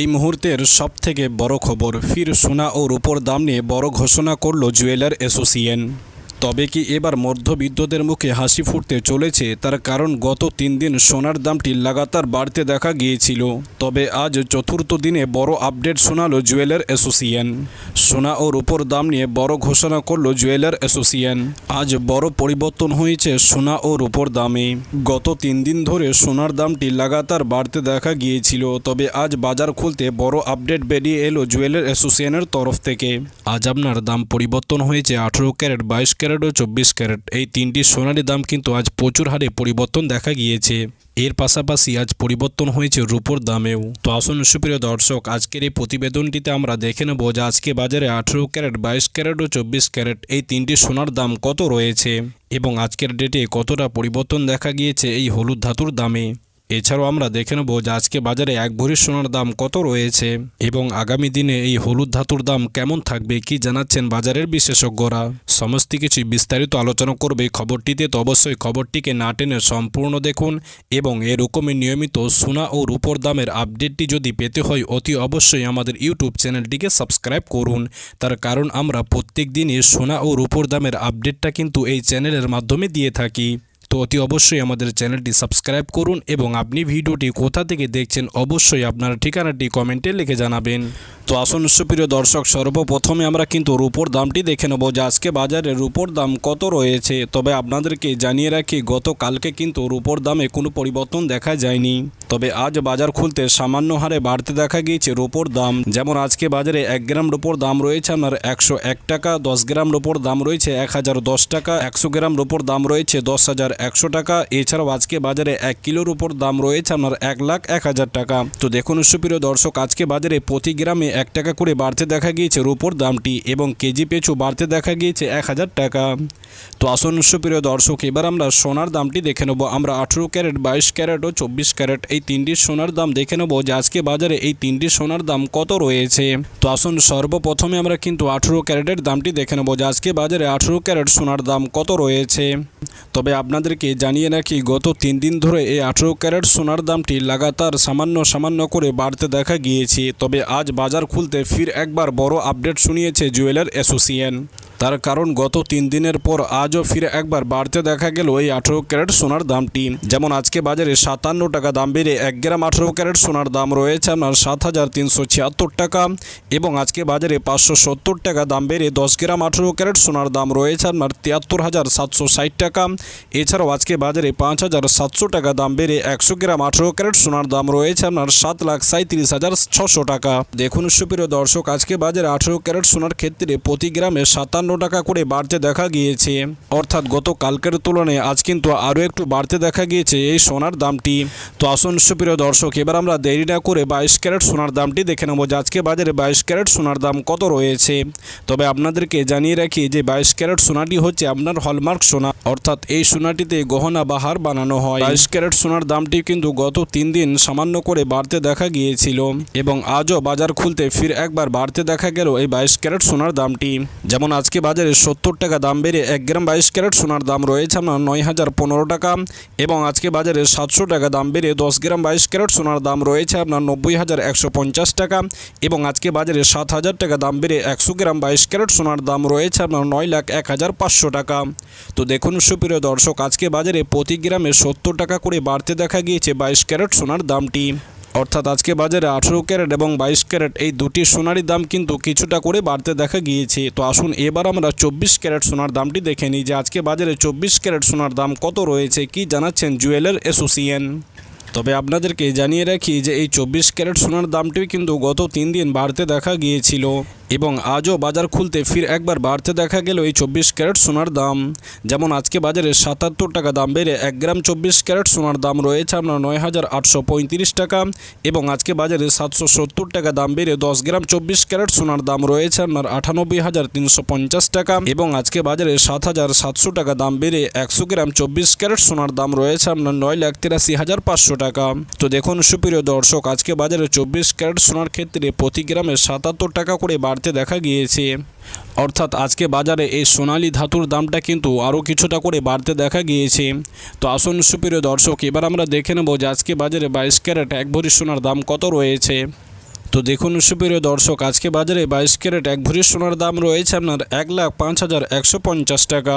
এই মুহূর্তের সবথেকে বড় খবর ফির সোনা ও রূপোর দাম নিয়ে বড় ঘোষণা করল জুয়েলার অ্যাসোসিয়েশন। তবে কি এবার মধ্যবিত্তদের মুখে হাসি ফুটতে চলেছে? তার কারণ গত তিন দিন সোনার দামটি লাগাতার বাড়তে দেখা গিয়েছিল। তবে আজ চতুর্থ দিনে বড় আপডেট শোনালো জুয়েলার অ্যাসোসিয়েশন। সোনা ও রূপোর দাম নিয়ে বড় ঘোষণা করল জুয়েলার অ্যাসোসিয়েশন। আজ বড় পরিবর্তন হয়েছে সোনা ও রূপোর দামে। গত তিন দিন ধরে সোনার দামটি লাগাতার বাড়তে দেখা গিয়েছিল। তবে আজ বাজার খুলতে বড় আপডেট বেরিয়ে এলো জুয়েলার অ্যাসোসিয়েশনের তরফ থেকে। আজ আপনার দাম পরিবর্তন হয়েছে আঠেরো ক্যারেট, বাইশ ক্যারেট ও চব্বিশ ক্যারেট। এই তিনটি সোনারি দাম কিন্তু আজ প্রচুর হারে পরিবর্তন দেখা গিয়েছে। এর পাশাপাশি আজ পরিবর্তন হয়েছে রূপোর দামেও। তো আসুন সুপ্রিয় দর্শক, আজকের এই প্রতিবেদনটিতে আমরা দেখে নেব যে আজকে বাজারে আঠেরো ক্যারেট, বাইশ ক্যারেট ও চব্বিশ ক্যারেট, এই তিনটি সোনার দাম কত রয়েছে এবং আজকের ডেটে কতটা পরিবর্তন দেখা গিয়েছে এই হলুদ ধাতুর দামে? এছাড়াও আমরা দেখে নেব যে আজকে বাজারে এক ভরি সোনার দাম কত রয়েছে এবং আগামী দিনে এই হলুদ ধাতুর দাম কেমন থাকবে কি জানাচ্ছেন বাজারের বিশেষজ্ঞরা। সমস্ত কিছু বিস্তারিত আলোচনা করবে খবরটিতে, তো অবশ্যই খবরটিকে না টেনে সম্পূর্ণ দেখুন এবং এরকমই নিয়মিত সোনা ও রূপোর দামের আপডেটটি যদি পেতে হয়, অতি অবশ্যই আমাদের ইউটিউব চ্যানেলটিকে সাবস্ক্রাইব করুন। তার কারণ আমরা প্রত্যেক দিনই সোনা ও রূপোর দামের আপডেটটা কিন্তু এই চ্যানেলের মাধ্যমে দিয়ে থাকি। তো অতি অবশ্যই আমাদের চ্যানেলটি সাবস্ক্রাইব করুন এবং আপনি ভিডিওটি কোথা থেকে দেখছেন অবশ্যই আপনার ঠিকানাটি কমেন্টে লিখে জানাবেন। তো আসুন সুপ্রিয় দর্শক, সর্বপ্রথমে আমরা কিন্তু রূপোর দামটি দেখে নেব যে আজকে বাজারে রূপোর দাম কত রয়েছে। তবে আপনাদেরকে জানিয়ে রাখি, গতকালকে কিন্তু রূপোর দামে কোনো পরিবর্তন দেখা যায়নি। তবে আজ বাজার খুলতে সামান্য হারে বাড়তে দেখা গিয়েছে রূপোর দাম। যেমন আজকে বাজারে এক গ্রাম রূপোর দাম রয়েছে আপনার একশো এক টাকা, দশ গ্রাম রূপোর দাম রয়েছে এক হাজার দশ টাকা, একশো গ্রাম রূপোর দাম রয়েছে দশ হাজার একশো টাকা। এছাড়াও আজকে বাজারে এক কিলোর উপর দাম রয়েছে আপনার এক লাখ এক হাজার টাকা। তো দেখুন সুপ্রিয় দর্শক, আজকে বাজারে প্রতি গ্রামে এক টাকা করে বাড়তে দেখা গিয়েছে রুপোর দামটি এবং কেজি পিছু বাড়তে দেখা গিয়েছে এক হাজার টাকা। তো আসুন সুপ্রিয় দর্শক, এবার আমরা সোনার দামটি দেখে নেব। আমরা আঠেরো ক্যারেট, বাইশ ক্যারেট ও চব্বিশ ক্যারেট এই তিনটি সোনার দাম দেখে নেব যে আজকে বাজারে এই তিনটি সোনার দাম কত রয়েছে। তো আসুন সর্বপ্রথমে আমরা কিন্তু আঠেরো ক্যারেটের দামটি দেখে নেব যে আজকে বাজারে আঠেরো ক্যারেট সোনার দাম কত রয়েছে। তবে আপনাদেরকে জানিয়ে নাকি গত তিন দিন ধরে এই আঠেরো ক্যারেট সোনার দামটি লাগাতার সামান্য সামান্য করে বাড়তে দেখা গিয়েছে। তবে আজ বাজার খুলতে ফির একবার বড় আপডেট শুনিয়েছে জুয়েলার অ্যাসোসিয়েশন। তার কারণ গত তিন দিনের পর আজও ফিরে একবার বাড়তে দেখা গেল এই আঠেরো ক্যারেট সোনার দামটি। যেমন আজকে বাজারে সাতান্ন টাকা দাম বেড়ে এক গ্রাম আঠেরো ক্যারেট সোনার দাম রয়েছে আপনার সাত হাজার তিনশো ছিয়াত্তর টাকা এবং আজকে বাজারে পাঁচশো সত্তর টাকা দাম বেড়ে দশ গ্রাম আঠেরো ক্যারেট সোনার দাম রয়েছে আপনার তিয়াত্তর হাজার সাতশো ষাট টাকা। এছাড়াও আজকে বাজারে পাঁচ হাজার সাতশো টাকা দাম বেড়ে একশো গ্রাম আঠেরো ক্যারেট সোনার দাম রয়েছে আপনার সাত লাখ সাঁত্রিশ হাজার ছশো টাকা। দেখুন সুপ্রিয় দর্শক, আজকে বাজারে আঠেরো ক্যারেট সোনার ক্ষেত্রে প্রতি গ্রামে সাতান্ন টাকা করে বাড়তে দেখা গিয়েছে। অর্থাৎ গত কালকের তুলনায় আজ কিন্তু আরও একটু বাড়তে দেখা গিয়েছে এই সোনার দামটি। তো আসুন সুপ্রিয় দর্শক, এবার আমরা দেরি না করে বাইশ ক্যারেট সোনার দামটি দেখে নেব যে আজকে বাজারে বাইশ ক্যারেট সোনার দাম কত রয়েছে। তবে আপনাদেরকে জানিয়ে রাখি যে বাইশ ক্যারেট সোনাটি হচ্ছে আপনার হলমার্ক সোনা, অর্থাৎ এই সোনাটিতে গহনা বা হার বানানো হয়। বাইশ ক্যারেট সোনার দামটি কিন্তু গত তিন দিন সামান্য করে বাড়তে দেখা গিয়েছিল এবং আজও বাজার খুলতে ফির একবার বাড়তে দেখা গেল এই বাইশ ক্যারেট সোনার দামটি। যেমন আজকে বাজারে সত্তর টাকা দাম বেড়ে এক গ্রাম বাইশ ক্যারেট সোনার দাম রয়েছে আপনার নয় হাজার পনেরো টাকা। এবং আজকে বাজারে সাতশো টাকা দাম বেড়ে দশ গ্রাম বাইশ ক্যারেট সোনার দাম রয়েছে আপনার নব্বই হাজার একশো পঞ্চাশ টাকা। এবং আজকে বাজারে সাত হাজার টাকা দাম বেড়ে একশো গ্রাম বাইশ ক্যারেট সোনার দাম রয়েছে আপনার নয় লাখ এক হাজার পাঁচশো টাকা। তো দেখুন সুপ্রিয় দর্শক, আজকে বাজারে প্রতি গ্রামে সত্তর টাকা করে বাড়তে দেখা গিয়েছে বাইশ ক্যারেট সোনার দামটি। অর্থাৎ আজকে বাজারে আঠেরো ক্যারেট এবং বাইশ ক্যারেট এই দুটি সোনারই দাম কিন্তু কিছুটা করে বাড়তে দেখা গিয়েছে। তো আসুন এবার আমরা চব্বিশ ক্যারেট সোনার দামটি দেখে নিই যে আজকে বাজারে চব্বিশ ক্যারেট সোনার দাম কত রয়েছে, কি জানাচ্ছেন জুয়েলার অ্যাসোসিয়েশন। তবে আপনাদেরকে জানিয়ে রাখি যে এই চব্বিশ ক্যারেট সোনার দামটিও কিন্তু গত তিন দিন বাড়তে দেখা গিয়েছিল এবং আজও বাজার খুলতে ফির একবার বাড়তে দেখা গেল এই চব্বিশ ক্যারেট সোনার দাম। যেমন আজকে বাজারে সাতাত্তর টাকা দাম বেড়ে এক গ্রাম চব্বিশ ক্যারেট সোনার দাম রয়েছে আপনার নয় হাজার আটশো পঁয়ত্রিশ টাকা এবং আজকে বাজারে সাতশো সত্তর টাকা দাম বেড়ে দশ গ্রাম চব্বিশ ক্যারেট সোনার দাম রয়েছে আপনার আটানব্বই হাজার তিনশো পঞ্চাশ টাকা এবং আজকে বাজারে সাত হাজার সাতশো টাকা দাম বেড়ে একশো গ্রাম চব্বিশ ক্যারেট সোনার দাম রয়েছে আপনার নয় লাখ তিরাশি হাজার পাঁচশো টাকা। তো দেখুন, সুপ্রিয় দর্শক, আজকে বাজারে চব্বিশ ক্যারেট সোনার ক্ষেত্রে প্রতি গ্রামে সাতাত্তর টাকা করে বাড়তে দেখা গিয়েছে। অর্থাৎ আজকে বাজারে এই সোনালি ধাতুর দামটা কিন্তু আরও কিছুটা করে বাড়তে দেখা গিয়েছে। তো আসুন, সুপ্রিয় দর্শক, এবার আমরা দেখে নেব যে আজকে বাজারে বাইশ ক্যারেট এক ভরি সোনার দাম কত রয়েছে। তো দেখুন, সুপ্রিয় দর্শক, আজকে বাজারে বাইশ ক্যারেট এক ভরি সোনার দাম রয়েছে আপনার এক লাখ পাঁচ হাজার একশো পঞ্চাশ টাকা।